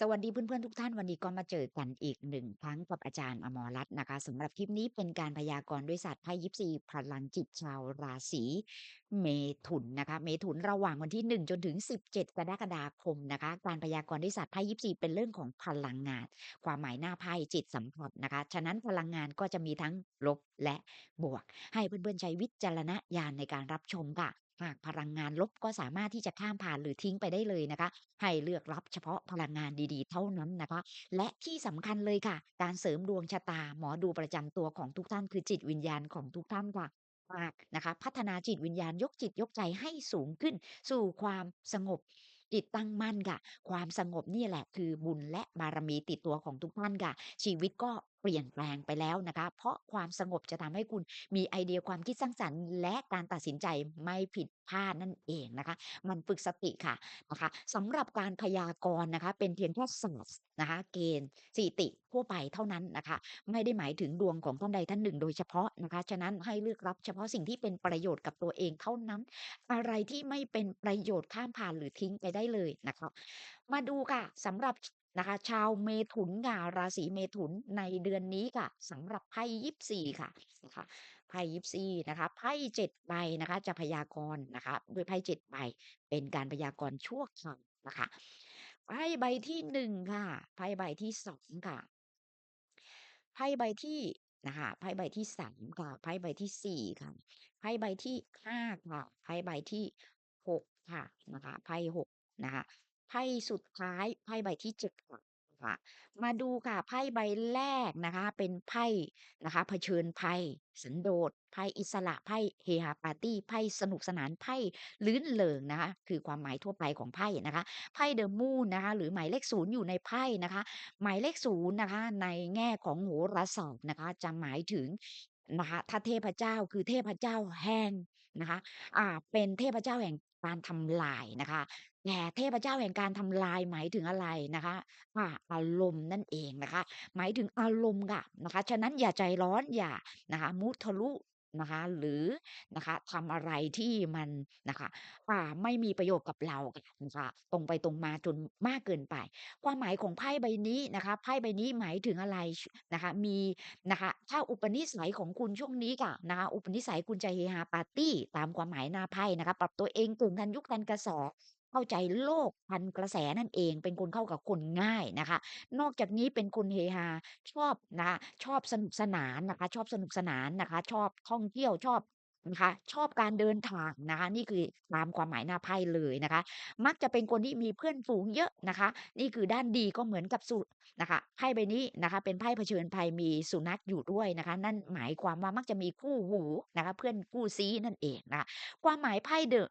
สวัสดีเพื่อนๆทุกท่านวันนี้ก็มาเจอกันอีกหนึ่งครั้งกับอาจารย์อมรรัตน์นะคะสำหรับคลิปนี้เป็นการพยากรณ์ด้วยศาสตร์ไพ่ยิปซีพลังจิตชาวราศีเมถุนนะคะเมถุนระหว่างวันที่ 1 จนถึง 17กรกฎาคมนะคะการพยากรณ์ด้วยศาสตร์ไพ่ยิปซีเป็นเรื่องของพลังงาน ความหมายหน้าไพ่จิตสัมผัสนะคะฉะนั้นพลังงานก็จะมีทั้งลบและบวก ให้เพื่อนๆใช้วิจารณญาณในการรับชมค่ะ หากพลังงานลบก็สามารถที่จะข้ามผ่านหรือทิ้งไปได้เลยนะคะ ให้เลือกรับเฉพาะพลังงานดีๆ เท่านั้นนะคะ และที่สำคัญเลยค่ะ การเสริมดวงชะตา หมอดูประจำตัวของทุกท่านคือจิตวิญญาณของทุกท่านค่ะมากนะคะ พัฒนาจิตวิญญาณยกจิตยกใจให้สูงขึ้น สู่ความสงบจิตตั้งมั่นค่ะ ความสงบนี่แหละคือบุญและบารมีติดตัวของทุกท่านค่ะ ชีวิตก็เปลี่ยนแปลงไปแล้วนะคะ เพราะความสงบจะทำให้คุณมีไอเดียความคิดสร้างสรรค์ และการตัดสินใจไม่ผิดพลาดนั่นเองนะคะ มันฝึกสติค่ะนะคะสำหรับการพยากรณ์นะคะ เป็นเพียงแค่ศาสตร์นะคะเกณฑ์สติทั่วไปเท่านั้นนะคะ ไม่ได้หมายถึงดวงของท่านใดท่านหนึ่งโดยเฉพาะนะคะ ฉะนั้นให้เลือกรับเฉพาะสิ่งที่เป็นประโยชน์กับตัวเองเท่านั้น อะไรที่ไม่เป็นประโยชน์ข้ามผ่านหรือทิ้งไปได้เลยนะคะ มาดูค่ะสำหรับ นะคะ ชาวเมถุนค่ะราศีเมถุนในเดือนนี้ค่ะสำหรับไพ่ยิปซีค่ะนะคะไพ่ยิปซีนะคะไพ่เจ็ดใบนะคะจะพยากรณ์นะคะด้วยไพ่เจ็ดใบเป็นการพยากรณ์ชั่วคราวนะคะไพ่ใบที่หนึ่งค่ะไพ่ใบที่สองค่ะไพ่ใบที่นะคะไพ่ใบที่สามค่ะไพ่ใบที่สี่ค่ะไพ่ใบที่ห้าค่ะไพ่ใบที่หกค่ะนะคะไพ่หกนะคะ ไพ่สุดท้าย ไพ่ใบที่ 7 ค่ะ ค่ะ มาดูค่ะ ไพ่ใบแรกนะคะ เป็นไพ่นะคะ เผชิญภัย สันโดษ ไพ่อิสระ ไพ่เฮฮาปาร์ตี้ ไพ่สนุกสนาน ไพ่ลื่นเริงนะคะ คือความหมายทั่วไปของไพ่นะคะ ไพ่เดอะมูนนะคะ หรือหมายเลขศูนย์อยู่ในไพ่นะคะ หมายเลขศูนย์นะคะ ในแง่ของโหราศาสตร์นะคะ จะหมายถึงนะคะ ถ้าเทพเจ้า คือเทพเจ้าแห่งนะคะ อ่า เป็นเทพเจ้าแห่งการทำลายนะคะ แต่เทพเจ้าแห่งการทำลายหมายถึงอะไรนะคะอาอารมณ์นั่นเองนะคะ หมายถึงอารมณ์ค่ะนะคะ ฉะนั้นอย่าใจร้อนอย่านะคะมุทะลุนะคะหรือนะคะทำอะไรที่มันนะคะอ่าไม่มีประโยชน์กับเราค่ะนะคะตรงไปตรงมาจนมากเกินไป ความหมายของไพ่ใบนี้นะคะไพ่ใบนี้หมายถึงอะไรนะคะมีนะคะถ้าอุปนิสัยของคุณช่วงนี้ค่ะนะคะอุปนิสัยคุณจะเฮฮาปาร์ตี้ตามความหมายหน้าไพ่นะคะปรับตัวเองตื่นทันยุคทันกระแส เข้าใจโลกทันกระแสนั่นเอง เป็นคนเข้ากับคนง่ายนะคะ นอกจากนี้เป็นคนเฮฮา ชอบนะคะ ชอบสนุกสนานนะคะ ชอบสนุกสนานนะคะ ชอบท่องเที่ยว ชอบนะคะ ชอบการเดินทางนะคะ นี่คือตามความหมายหน้าไพ่เลยนะคะ มักจะเป็นคนที่มีเพื่อนฝูงเยอะนะคะ นี่คือด้านดีก็เหมือนกับสุนะคะ ไพ่ใบนี้นะคะ เป็นไพ่เผชิญภัยมีสุนัขอยู่ด้วยนะคะ นั่นหมายความว่ามักจะมีคู่หูนะคะ เพื่อนคู่ซีนั่นเองนะคะ ความหมายไพ่เดอะ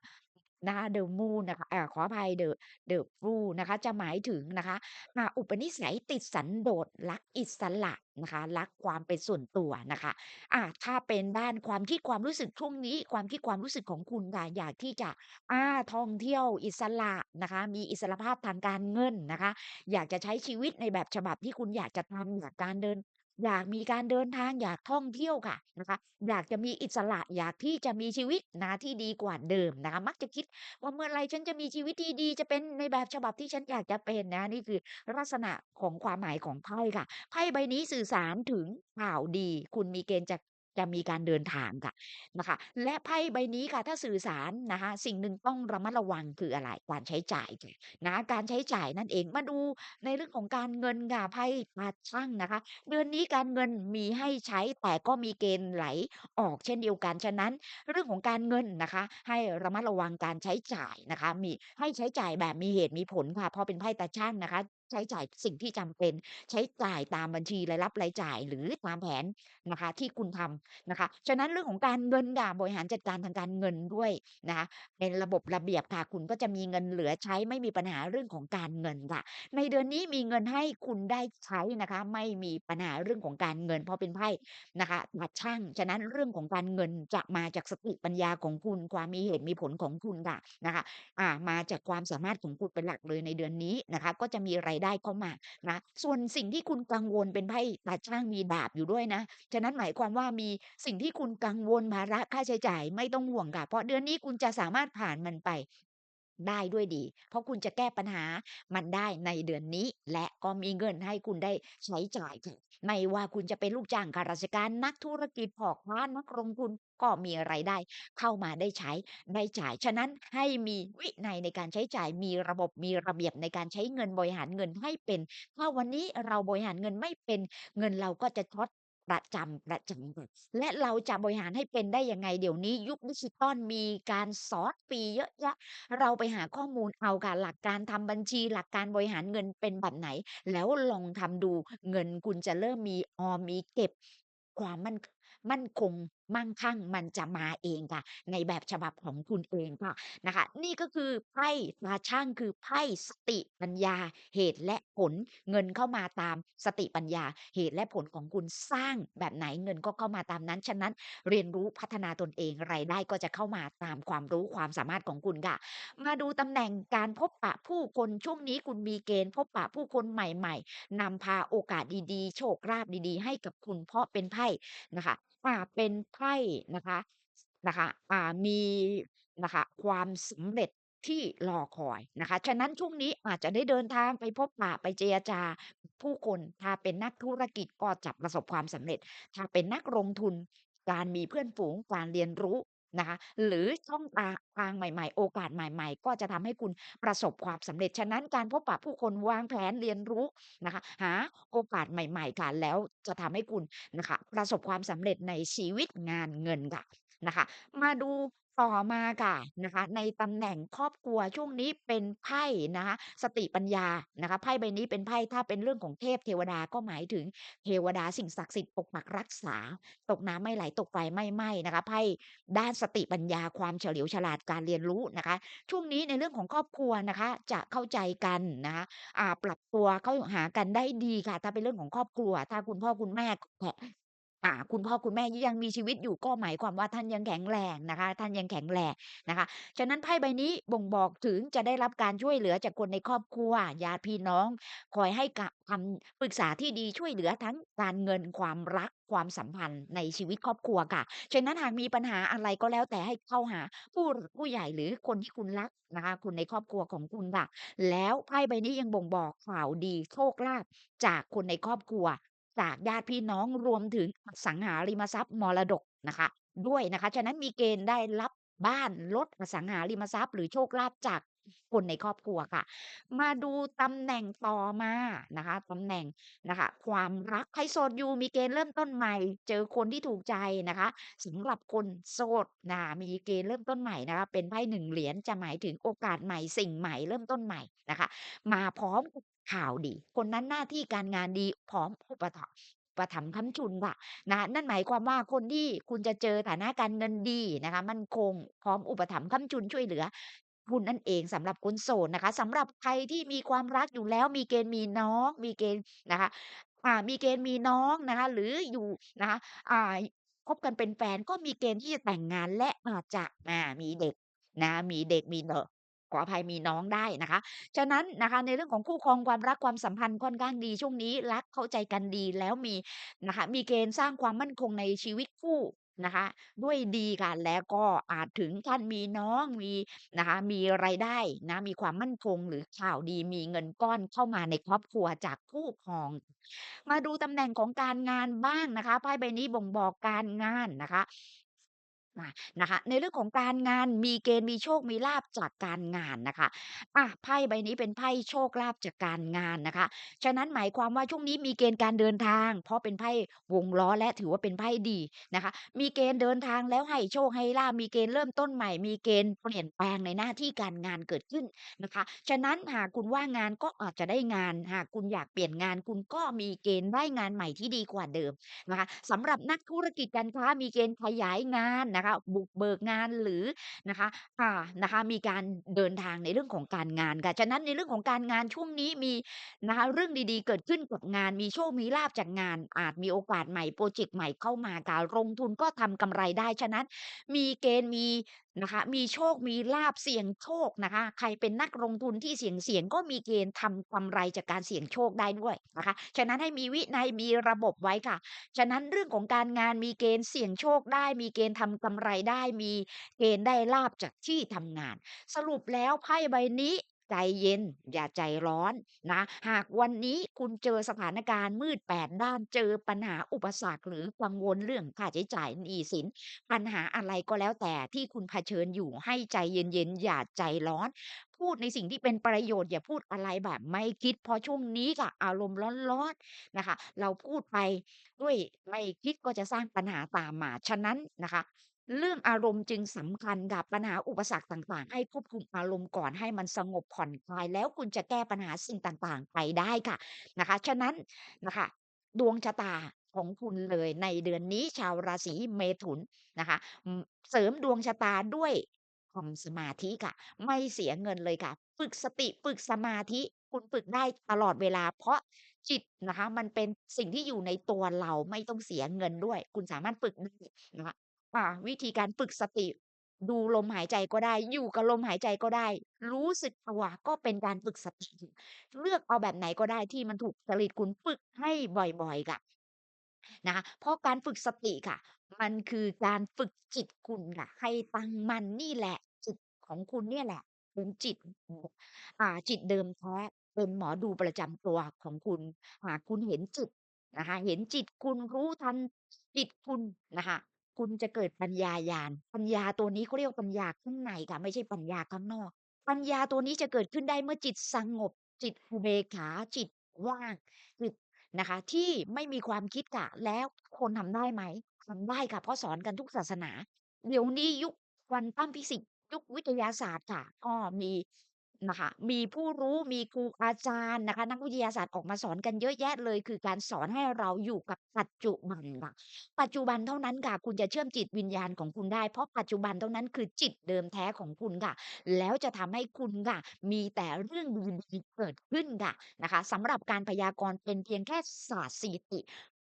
นะคะ The Moon นะคะ อ่า ขออภัย The The Fool นะคะ จะหมายถึงนะคะ อ่า อุปนิสัยติดสันโดษ รักอิสระนะคะ รักความเป็นส่วนตัวนะคะ อ่า ถ้าเป็นด้านความคิดความรู้สึกช่วงนี้ ความคิดความรู้สึกของคุณค่ะ อยากที่จะอาท่องเที่ยวอิสระนะคะ มีอิสรภาพทางการเงินนะคะ อยากจะใช้ชีวิตในแบบฉบับที่คุณอยากจะทำ อยากการเดิน อยากมีการเดินทางอยากท่องเที่ยวค่ะนะคะอยากจะมีอิสระอยากที่จะมีชีวิตนะที่ดีกว่าเดิมนะคะมักจะคิดว่าเมื่อไรฉันจะมีชีวิตที่ดีจะเป็นในแบบฉบับที่ฉันอยากจะเป็นนะนี่คือลักษณะของความหมายของไพ่ค่ะไพ่ใบนี้สื่อสารถึงข่าวดี คุณมีเกณฑ์จะ จะมีการเดินทางค่ะนะคะ และไพ่ใบนี้ค่ะถ้าสื่อสารนะคะสิ่งหนึ่งต้องระมัดระวังคืออะไรการใช้จ่ายค่ะนะการใช้จ่ายนั่นเองมาดูในเรื่องของการเงินค่ะไพ่ตาชั่งนะคะ เดือนนี้การเงินมีให้ใช้แต่ก็มีเกณฑ์ไหลออกเช่นเดียวกันฉะนั้น เรื่องของการเงินนะคะ ให้ระมัดระวังการใช้จ่ายนะคะ มีให้ใช้จ่ายแบบมีเหตุมีผลค่ะพราะเป็นไพ่ตาชั่งนะคะใช้จ่ายสิ่งที่จำเป็น ใช้จ่ายตามบัญชีรายรับรายจ่าย หรือตามแผนนะคะที่คุณทำนะคะ ฉะนั้นเรื่องของการเงินค่ะบริหารจัดการทางการเงินด้วยนะคะเป็นระบบระเบียบค่ะคุณก็จะมีเงินเหลือใช้ไม่มีปัญหาเรื่องของการเงินค่ะ ในเดือนนี้มีเงินให้คุณได้ใช้นะคะ ไม่มีปัญหาเรื่องของการเงิน เพราะเป็นไพ่นะคะบัตรช่าง ฉะนั้นเรื่องของการเงินจะมาจากสติปัญญาของคุณความมีเหตุมีผลของคุณค่ะนะคะ อ่ามาจากความสามารถของคุณเป็นหลักเลยในเดือนนี้นะคะ ก็จะมีรายได้เข้ามานะส่วนสิ่งที่คุณกังวลเป็นไพ่ตาช่างมีดาบอยู่ด้วยนะฉะนั้นหมายความว่ามีสิ่งที่คุณกังวลภาระค่าใช้จ่ายไม่ต้องห่วงค่ะเพราะเดือนนี้คุณจะสามารถผ่านมันไป ได้ด้วยดี เพราะคุณจะแก้ปัญหามันได้ในเดือนนี้ และก็มีเงินให้คุณได้ใช้จ่ายค่ะไม่ว่าคุณจะเป็นลูกจ้างข้าราชการนักธุรกิจพ่อค้านักลงทุนก็มีรายได้ เข้ามาได้ใช้ได้จ่าย ฉะนั้นให้มีวินัยในการใช้จ่ายมีระบบมีระเบียบในการใช้เงินบริหารเงินให้เป็น ถ้าวันนี้เราบริหารเงินไม่เป็นเงินเราก็จะช็อต ประจำประจำและเราจะบริหารให้เป็นได้ยังไงเดี๋ยวนี้ ยุคดิจิตอลมีการสอนฟรีเยอะแยะ เราไปหาข้อมูลเอาค่ะหลักการทำบัญชีหลักการบริหารเงินเป็นแบบไหน แล้วลองทำดูเงินคุณจะเริ่มมีออมมีเก็บความมั่นมั่นคง มั่งคั่งมันจะมาเองค่ะ ในแบบฉบับของคุณเองค่ะนะคะ นี่ก็คือไพ่ตาชั่งคือไพ่สติปัญญา เหตุและผล เงินเข้ามาตามสติปัญญา เหตุและผลของคุณสร้างแบบไหนเงินก็เข้ามาตามนั้น ฉะนั้นเรียนรู้พัฒนาตนเองรายได้ก็จะเข้ามาตามความรู้ความสามารถของคุณค่ะ มาดูตำแหน่งการพบปะผู้คนช่วงนี้คุณมีเกณฑ์ พบปะผู้คนใหม่ ๆนำพาโอกาสดีๆ โชคลาภดีๆ ให้กับคุณเพราะเป็นไพ่นะคะ อ่า เป็นไพ่นะคะ นะคะ อ่า มีนะคะ ความสำเร็จที่รอคอยนะคะ ฉะนั้นช่วงนี้อาจจะได้เดินทางไปพบปะ ไปเจรจาผู้คน ถ้าเป็นนักธุรกิจก็จะประสบความสำเร็จ ถ้าเป็นนักลงทุน การมีเพื่อนฝูง การเรียนรู้ นะคะ หรือช่องตา ทางใหม่ ๆ โอกาสใหม่ ๆ ก็จะทำให้คุณประสบความสำเร็จ ฉะนั้นการพบปะผู้คน วางแผนเรียนรู้นะคะ หาโอกาสใหม่ ๆ ค่ะ แล้วจะทำให้คุณนะคะประสบความสำเร็จในชีวิต งาน เงินค่ะ นะคะ มาดู ต่อมาค่ะนะคะ ในตำแหน่งครอบครัวช่วงนี้เป็นไพ่นะคะ สติปัญญานะคะ ไพ่ใบนี้เป็นไพ่ถ้าเป็นเรื่องของเทพเทวดาก็หมายถึงเทวดาสิ่งศักดิ์สิทธิ์ปกปักรักษา ตกน้ำไม่ไหลตกไฟไม่ไหม้นะคะ ไพ่ด้านสติปัญญาความเฉลียวฉลาดการเรียนรู้นะคะ ช่วงนี้ในเรื่องของครอบครัวนะคะ จะเข้าใจกันนะคะอ่าปรับตัวเข้าหากันได้ดีค่ะ ถ้าเป็นเรื่องของครอบครัว ถ้าคุณพ่อคุณแม่ อ่า คุณพ่อคุณแม่ยังมีชีวิตอยู่ ก็หมายความว่าท่านยังแข็งแรงนะคะ ท่านยังแข็งแรงนะคะ ฉะนั้นไพ่ใบนี้บ่งบอกถึงจะได้รับการช่วยเหลือจากคนในครอบครัว ญาติพี่น้อง คอยให้กะ คำปรึกษาที่ดีช่วยเหลือทั้งการเงิน ความรัก ความสัมพันธ์ในชีวิตครอบครัวค่ะ ฉะนั้นหากมีปัญหาอะไรก็แล้วแต่ให้เข้าหาผู้ ผู้ใหญ่ หรือคนที่คุณรักนะคะ คนในครอบครัวของคุณค่ะ แล้วไพ่ใบนี้ยังบ่งบอกข่าวดี โชคลาภจากคนในครอบครัว จากญาติพี่น้องรวมถึงอสังหาริมทรัพย์มรดกนะคะ ด้วยนะคะ ฉะนั้นมีเกณฑ์ได้รับบ้านรถอสังหาริมทรัพย์ หรือโชคลาภจากคนในครอบครัวค่ะ มาดูตำแหน่งต่อมานะคะตำแหน่งนะคะ ความรักใครโสดอยู่มีเกณฑ์เริ่มต้นใหม่ เจอคนที่ถูกใจนะคะสำหรับคนโสดนะมีเกณฑ์เริ่มต้นใหม่นะคะ เป็นไพ่1เหรียญจะหมายถึงโอกาสใหม่สิ่งใหม่เริ่มต้นใหม่นะคะ มาพร้อมกับ ข่าวดี คนนั้นหน้าที่การงานดีพร้อมอุปถัมภ์อุปถัมค้ำจุนค่ะนะนั่นหมายความว่าคนที่คุณจะเจอฐานะการเงินดีนะคะมันคงพร้อมอุปถัมภ์ค้ำจุนช่วยเหลือคุณนั่นเองสำหรับคนโสดนะคะสำหรับใครที่มีความรักอยู่แล้ว มีเกณฑ์มีน้อง มีเกณฑ์นะคะอ่ามีเกณฑ์มีน้องนะคะ หรืออยู่นะคะอ่าคบกันเป็นแฟนก็มีเกณฑ์ที่จะแต่งงานและอาจจะอ่ามีเด็กนะ มีเด็กมีเอ่อ ขออภัยมีน้องได้นะคะ ฉะนั้นนะคะ ในเรื่องของคู่ครองความรักความสัมพันธ์ค่อนข้างดี ช่วงนี้รักเข้าใจกันดี แล้วมีนะคะ มีเกณฑ์สร้างความมั่นคงในชีวิตคู่นะคะ ด้วยดีค่ะ แล้วก็อาจถึงขั้นมีน้อง มีนะคะ มีรายได้นะ มีความมั่นคง หรือข่าวดีมีเงินก้อนเข้ามาในครอบครัวจากคู่ครอง มาดูตำแหน่งของการงานบ้างนะคะไพ่ใบนี้บ่งบอกการงานนะคะ มานะคะ ในเรื่องของการงานมีเกณฑ์มีโชค มีลาภจากการงานนะคะอะไพ่ใบนี้เป็นไพ่โชคลาภจากการงานนะคะ ฉะนั้นหมายความว่า ช่วงนี้มีเกณฑ์การเดินทาง เพราะเป็นไพ่วงล้อ และถือว่าเป็นไพ่ดีนะคะ มีเกณฑ์เดินทางแล้วให้โชคให้ลาภ มีเกณฑ์เริ่มต้นใหม่ มีเกณฑ์เปลี่ยนแปลงในหน้าที่การงานเกิดขึ้นนะคะ ฉะนั้นหากคุณว่างงานก็อาจจะได้งาน หากคุณอยากเปลี่ยนงาน คุณก็มีเกณฑ์ได้งานใหม่ที่ดีกว่าเดิมนะคะ สำหรับนักธุรกิจการค้ามีเกณฑ์ขยายงานนะคะบุกเบิกงานหรือนะคะอ่านะคะมีการเดินทางในเรื่องของการงานค่ะฉะนั้นในเรื่องของการงานช่วงนี้มีนะคะเรื่องดีๆ เกิดขึ้นกับงานมีโชคมีลาบจากงาน อาจมีโอกาสใหม่โปรเจกต์ใหม่เข้ามาการลงทุนก็ทำกำไรได้ฉะนั้น มีเกณฑ์มี นะคะ มีโชคมีลาบเสี่ยงโชคนะคะ ใครเป็นนักลงทุนที่เสี่ยงๆก็มีเกณฑ์ทำกำไรจากการเสี่ยงโชคได้ด้วยนะคะ ฉะนั้นให้มีวินัยมีระบบไว้ค่ะ ฉะนั้นเรื่องของการงานมีเกณฑ์เสี่ยงโชคได้ มีเกณฑ์ทำกำไรได้ มีเกณฑ์ได้ลาบจากที่ทำงาน สรุปแล้วไพ่ใบนี้ ใจเย็น อย่าใจร้อนนะ หากวันนี้คุณเจอสถานการณ์มืดแปดด้าน เจอปัญหาอุปสรรค หรือกังวลเรื่องค่าใช้จ่ายหนี้สิน ปัญหาอะไรก็แล้วแต่ที่คุณเผชิญอยู่ให้ใจเย็น ๆ อย่าใจร้อน พูดในสิ่งที่เป็นประโยชน์อย่าพูดอะไรแบบไม่คิด เพราะช่วงนี้ค่ะอารมณ์ร้อน ๆ นะคะ เราพูดไปด้วยไม่คิดก็จะสร้างปัญหาตามมา ฉะนั้นนะคะ เรื่องอารมณ์จึงสำคัญค่ะ ปัญหาอุปสรรคต่าง ๆ ให้ควบคุมอารมณ์ก่อนให้มันสงบผ่อนคลาย แล้วคุณจะแก้ปัญหาสิ่งต่าง ๆ ไปได้ค่ะนะคะ ฉะนั้นนะคะดวงชะตาของคุณเลยในเดือนนี้ชาวราศีเมถุนนะคะ อืม เสริมดวงชะตาด้วย ทำสมาธิค่ะ ไม่เสียเงินเลยค่ะ ฝึกสติ ฝึกสมาธิ คุณฝึกได้ตลอดเวลา เพราะจิตนะคะ มันเป็นสิ่งที่อยู่ในตัวเรา ไม่ต้องเสียเงินด้วย คุณสามารถฝึกได้นะคะ อ่า วิธีการฝึกสติ ดูลมหายใจก็ได้ อยู่กับลมหายใจก็ได้ รู้สึกตัวก็เป็นการฝึกสติ เลือกเอาแบบไหนก็ได้ที่มันถูกจริตคุณฝึกให้บ่อยๆค่ะ นะคะเพราะการฝึกสติค่ะ มันคือการฝึกจิตคุณค่ะ ให้ตั้งมั่นนี่แหละ จิตของคุณเนี่ยแหละเป็นจิต อ่า จิตเดิมแท้เป็นหมอดูประจำตัวของคุณหากคุณเห็นจิตนะคะ เห็นจิตคุณรู้ทันจิตคุณนะคะ คุณจะเกิดปัญญาญาณ ปัญญาตัวนี้เขาเรียกว่าปัญญาข้างในค่ะ ไม่ใช่ปัญญาข้างนอก ปัญญาตัวนี้จะเกิดขึ้นได้เมื่อจิตสงบ จิตอุเบกขา จิตว่างจิตนะคะ ที่ไม่มีความคิดค่ะ แล้วคนทำได้ไหม?ทำได้ค่ะ เพราะสอนกันทุกศาสนา เดี๋ยวนี้ยุค Quantum Physics ยุควิทยาศาสตร์ค่ะก็มี นะคะ มีผู้รู้มีครูอาจารย์นะคะ นักวิทยาศาสตร์ออกมาสอนกันเยอะแยะเลย คือการสอนให้เราอยู่กับปัจจุบันค่ะ ปัจจุบันเท่านั้นค่ะ คุณจะเชื่อมจิตวิญญาณของคุณได้ เพราะปัจจุบันเท่านั้นคือจิตเดิมแท้ของคุณค่ะ แล้วจะทำให้คุณค่ะ มีแต่เรื่องดีๆเกิดขึ้นค่ะนะคะสำหรับการพยากรณ์เป็นเพียงแค่ศาสตร์สถิติ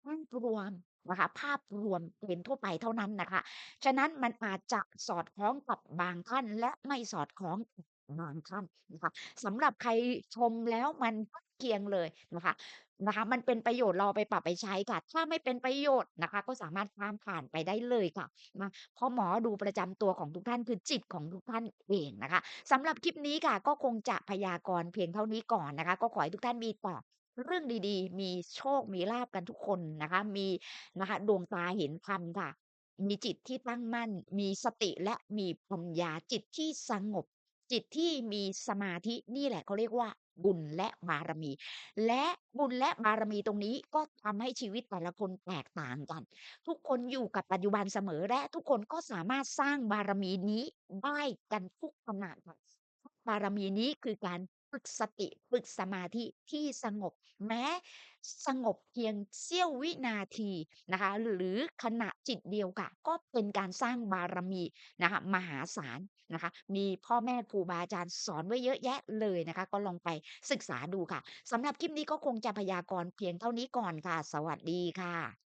ภาพรวมนะคะ ภาพรวมเกณฑ์ทั่วไปเท่านั้นนะคะ ฉะนั้นมันอาจจะสอดคล้องกับบางท่านและไม่สอดคล้องกับ บางท่านนะคะ สำหรับใครชมแล้วมันใกล้เคียงเลยนะคะ นะคะ มันเป็นประโยชน์เราเอาไปปรับไปใช้ค่ะ ถ้าไม่เป็นประโยชน์นะคะ ก็สามารถข้ามผ่านไปได้เลยค่ะ นะ เพราะหมอดูประจำตัวของทุกท่าน คือจิตของทุกท่านเองนะคะ สำหรับคลิปนี้ค่ะ ก็คงจะพยากรณ์เพียงเท่านี้ก่อนนะคะ ก็ขอให้ทุกท่านมีแต่เรื่องดี ๆ มีโชค มีลาภกันทุกคนนะคะ มีนะคะดวงตาเห็นธรรมค่ะ มีจิตที่ตั้งมั่น มีสติและมีปัญญาจิตที่สงบ จิตที่มีสมาธินี่แหละเขาเรียกว่าบุญและบารมี และบุญและบารมีตรงนี้ก็ทำให้ชีวิตแต่ละคนแตกต่างกัน ทุกคนอยู่กับปัจจุบันเสมอและทุกคนก็สามารถสร้างบารมีนี้ได้กันทุกขณะค่ะบารมีนี้คือการ ฝึกสติ ฝึกสมาธิที่สงบ แม้สงบเพียงเสี้ยววินาทีนะคะ หรือขณะจิตเดียวค่ะ ก็เป็นการสร้างบารมีนะคะมหาศาลนะคะ มีพ่อแม่ครูบาอาจารย์สอนไว้เยอะแยะเลยนะคะ ก็ลองไปศึกษาดูค่ะสำหรับคลิปนี้ก็คงจะพยากรณ์เพียงเท่านี้ก่อนค่ะ สวัสดีค่ะ